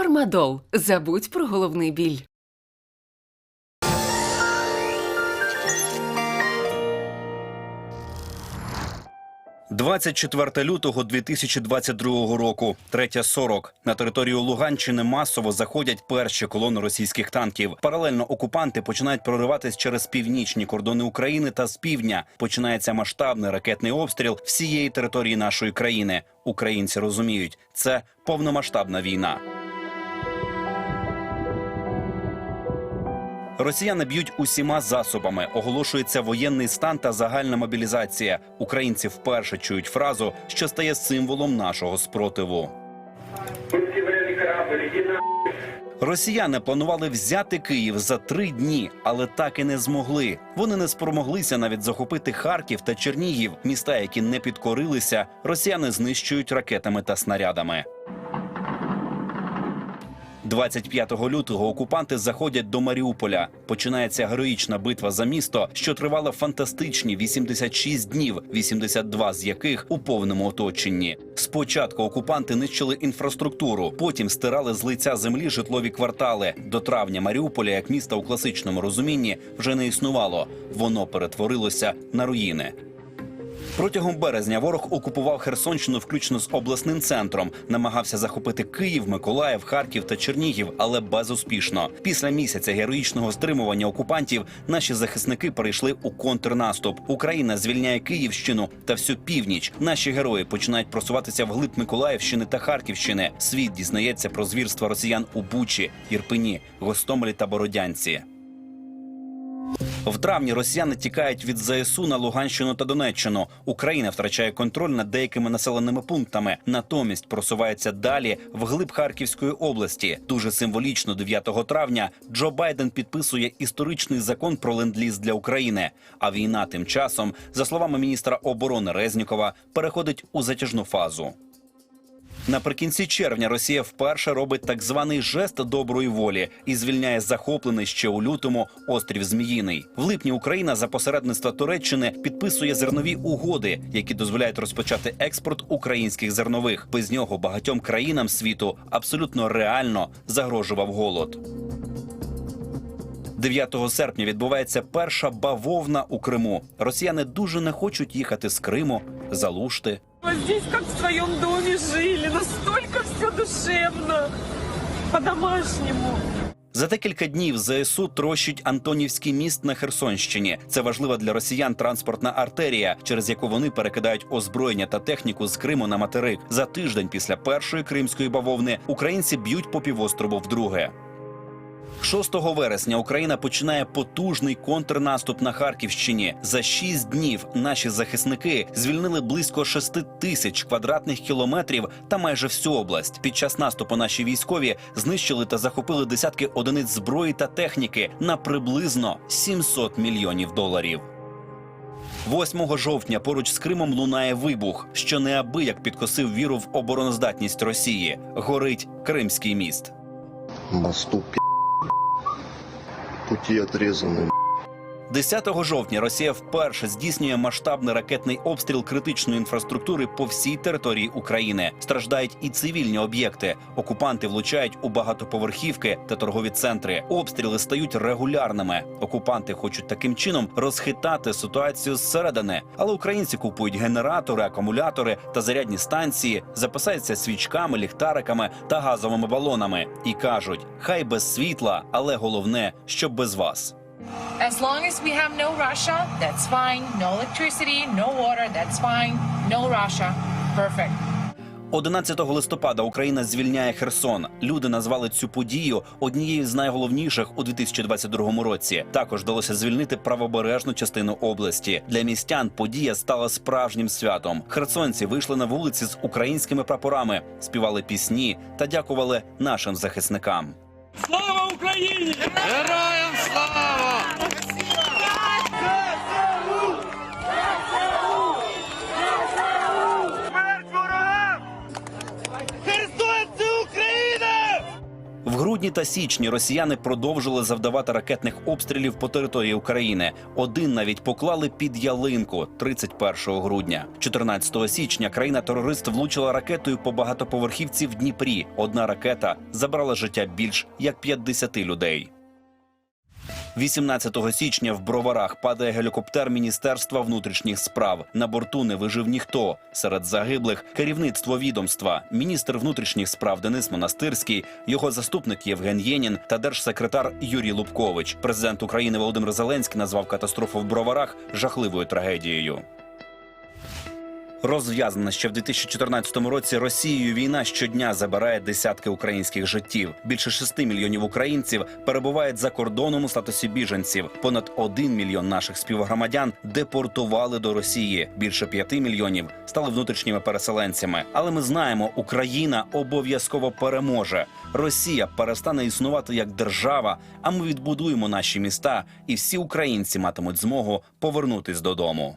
Фармадол. Забудь про головний біль. – 24 лютого 2022 року, 3.40. На територію Луганщини масово заходять перші колони російських танків. Паралельно окупанти починають прориватись через північні кордони України та з півдня. Починається масштабний ракетний обстріл всієї території нашої країни. Українці розуміють, це повномасштабна війна. Росіяни б'ють усіма засобами. Оголошується воєнний стан та загальна мобілізація. Українці вперше чують фразу, що стає символом нашого спротиву. Росіяни планували взяти Київ за три дні, але так і не змогли. Вони не спромоглися навіть захопити Харків та Чернігів, міста, які не підкорилися. Росіяни знищують ракетами та снарядами. 25 лютого окупанти заходять до Маріуполя. Починається героїчна битва за місто, що тривала фантастичні 86 днів, 82 з яких у повному оточенні. Спочатку окупанти нищили інфраструктуру, потім стирали з лиця землі житлові квартали. До травня Маріуполя, як міста у класичному розумінні, вже не існувало. Воно перетворилося на руїни. Протягом березня ворог окупував Херсонщину включно з обласним центром, намагався захопити Київ, Миколаїв, Харків та Чернігів, але безуспішно. Після місяця героїчного стримування окупантів наші захисники перейшли у контрнаступ. Україна звільняє Київщину та всю північ. Наші герої починають просуватися вглиб Миколаївщини та Харківщини. Світ дізнається про звірства росіян у Бучі, Ірпені, Гостомелі та Бородянці. В травні росіяни тікають від ЗСУ на Луганщину та Донеччину. Україна втрачає контроль над деякими населеними пунктами. Натомість просувається далі вглиб Харківської області. Дуже символічно 9 травня Джо Байден підписує історичний закон про ленд-ліз для України. А війна тим часом, за словами міністра оборони Резнікова, переходить у затяжну фазу. Наприкінці червня Росія вперше робить так званий жест доброї волі і звільняє захоплений ще у лютому острів Зміїний. В липні Україна за посередництва Туреччини підписує зернові угоди, які дозволяють розпочати експорт українських зернових. Без нього багатьом країнам світу абсолютно реально загрожував голод. 9 серпня відбувається перша бавовна у Криму. Росіяни дуже не хочуть їхати з Криму, залушти. Здесь как в своем доме жили, настолько все душевно, по-домашнему. За декілька днів ЗСУ трощить Антонівський міст на Херсонщині. Це важлива для росіян транспортна артерія, через яку вони перекидають озброєння та техніку з Криму на материк. За тиждень після першої кримської бавовни українці б'ють по півострову вдруге. 6 вересня Україна починає потужний контрнаступ на Харківщині. За шість днів наші захисники звільнили близько 6 тисяч квадратних кілометрів та майже всю область. Під час наступу наші військові знищили та захопили десятки одиниць зброї та техніки на приблизно 700 мільйонів доларів. 8 жовтня поруч з Кримом лунає вибух, що неабияк підкосив віру в обороноздатність Росії. Горить Кримський міст. мосту пи***. Пути отрезаны 10 жовтня Росія вперше здійснює масштабний ракетний обстріл критичної інфраструктури по всій території України. Страждають і цивільні об'єкти. Окупанти влучають у багатоповерхівки та торгові центри. Обстріли стають регулярними. Окупанти хочуть таким чином розхитати ситуацію зсередини. Але українці купують генератори, акумулятори та зарядні станції, запасаються свічками, ліхтариками та газовими балонами і кажуть: хай без світла, але головне, щоб без вас. As long as we have no Russia, that's fine. No electricity, no water, that's fine. No Russia. Perfect. 11 листопада Україна звільняє Херсон. Люди назвали цю подію однією з найголовніших у 2022 році. Також вдалося звільнити правобережну частину області. Для містян подія стала справжнім святом. Херсонці вийшли на вулиці з українськими прапорами, співали пісні та дякували нашим захисникам. Слава Украине! Смерть ворогам! В грудні та січні росіяни продовжили завдавати ракетних обстрілів по території України. Один навіть поклали під ялинку 31 грудня. 14 січня країна-терорист влучила ракетою по багатоповерхівці в Дніпрі. Одна ракета забрала життя більш як 50 людей. 18 січня в Броварах падає гелікоптер Міністерства внутрішніх справ. На борту не вижив ніхто. Серед загиблих керівництво відомства, міністр внутрішніх справ Денис Монастирський, його заступник Євген Єнін та держсекретар Юрій Лубкович. Президент України Володимир Зеленський назвав катастрофу в Броварах жахливою трагедією. Розв'язана ще в 2014 році Росією війна щодня забирає десятки українських життів. Більше 6 мільйонів українців перебувають за кордоном у статусі біженців. Понад 1 мільйон наших співгромадян депортували до Росії. Більше 5 мільйонів стали внутрішніми переселенцями. Але ми знаємо, Україна обов'язково переможе. Росія перестане існувати як держава. А ми відбудуємо наші міста, і всі українці матимуть змогу повернутись додому.